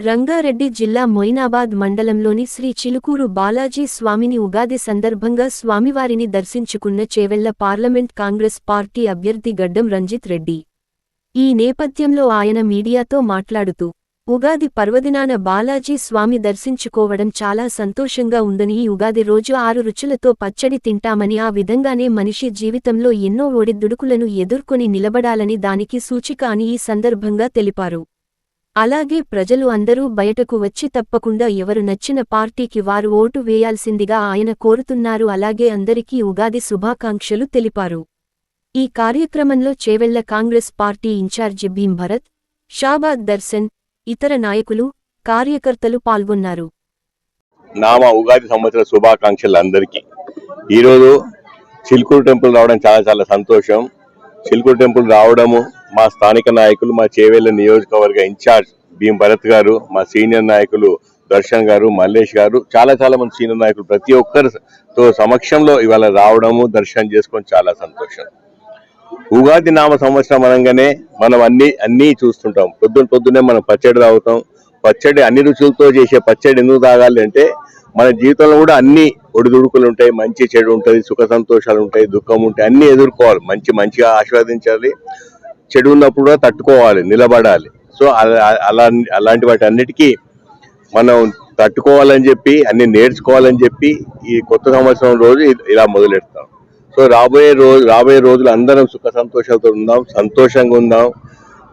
రంగారెడ్డి జిల్లా మొయినాబాద్ మండలంలోని శ్రీ చిలుకూరు బాలాజీ స్వామిని ఉగాది సందర్భంగా స్వామివారిని దర్శించుకున్న చేవెళ్ళ పార్లమెంట్ కాంగ్రెస్ పార్టీ అభ్యర్థి గడ్డం రంజిత్ రెడ్డి. ఈ నేపథ్యంలో ఆయన మీడియాతో మాట్లాడుతూ ఉగాది పర్వదినాన బాలాజీ స్వామి దర్శించుకోవడం చాలా సంతోషంగా ఉందని ఈ ఉగాది రోజు ఆరు రుచులతో పచ్చడి తింటామని ఆ విధంగానే మనిషి జీవితంలో ఎన్నో ఒడిదుడుకులను ఎదుర్కొని నిలబడాలని దానికి సూచిక అని ఈ సందర్భంగా తెలిపారు. అలాగే ప్రజలు అందరూ బయటకు వచ్చి తప్పకుండా ఎవరు నచ్చిన పార్టీకి వారు ఓటు వేయాల్సిందిగా ఆయన కోరుతున్నారు. అలాగే అందరికీ ఉగాది శుభాకాంక్షలు తెలిపారు. ఈ కార్యక్రమంలో చేవెళ్ళ కాంగ్రెస్ పార్టీ ఇన్ఛార్జి భీం భరత్ షాబాద్ దర్శన్ ఇతర నాయకులు కార్యకర్తలు పాల్గొన్నారు. నామ ఉగాది సంవత్సర శుభాకాంక్షలు అందరికీ. ఈరోజు చిల్కూరు టెంపుల్ రావడం చాలా చాలా సంతోషం. చిల్కూరు టెంపుల్ రావడము మా స్థానిక నాయకులు మా చేవేళ్ళ నియోజకవర్గ ఇన్ఛార్జ్ భీం భరత్ గారు మా సీనియర్ నాయకులు దర్శన్ గారు మల్లేష్ గారు చాలా చాలా మంది సీనియర్ నాయకులు ప్రతి ఒక్కరితో సమక్షంలో ఇవాళ రావడము దర్శనం చేసుకొని చాలా సంతోషం. ఉగాది నామ సంవత్సరం అనగానే మనం అన్ని అన్నీ చూస్తుంటాం. పొద్దున పొద్దునే మనం పచ్చడి తాగుతాం. పచ్చడి అన్ని రుచులతో చేసే పచ్చడి ఎందుకు తాగాలి అంటే మన జీవితంలో కూడా అన్ని ఒడిదుడుకులు ఉంటాయి మంచి చెడు ఉంటుంది సుఖ సంతోషాలు ఉంటాయి దుఃఖం ఉంటాయి అన్ని ఎదుర్కోవాలి. మంచి మంచిగా ఆస్వాదించాలి చెడు ఉన్నప్పుడు కూడా తట్టుకోవాలి నిలబడాలి. సో అలా అలా అలాంటి వాటి అన్నిటికీ మనం తట్టుకోవాలని చెప్పి అన్ని నేర్చుకోవాలని చెప్పి ఈ కొత్త సంవత్సరం రోజు ఇలా మొదలెడతాం. సో రాబోయే రోజు రాబోయే రోజులు అందరం సుఖ సంతోషాలతో ఉందాం సంతోషంగా ఉందాం.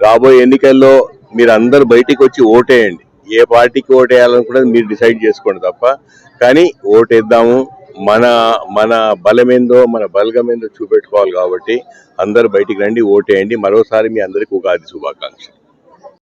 రాబోయే ఎన్నికల్లో మీరు అందరూ బయటికి వచ్చి ఓటేయండి. ఏ పార్టీకి ఓటేయాలనుకున్నది మీరు డిసైడ్ చేసుకోండి తప్ప. కానీ ఓటేద్దాము. మన మన బలమేందో మన బలగమేందో చూపెట్టుకోవాలి కాబట్టి అందరూ బయటికి రండి ఓటేయండి. మరోసారి మీ అందరికి ఉగాది శుభాకాంక్షలు.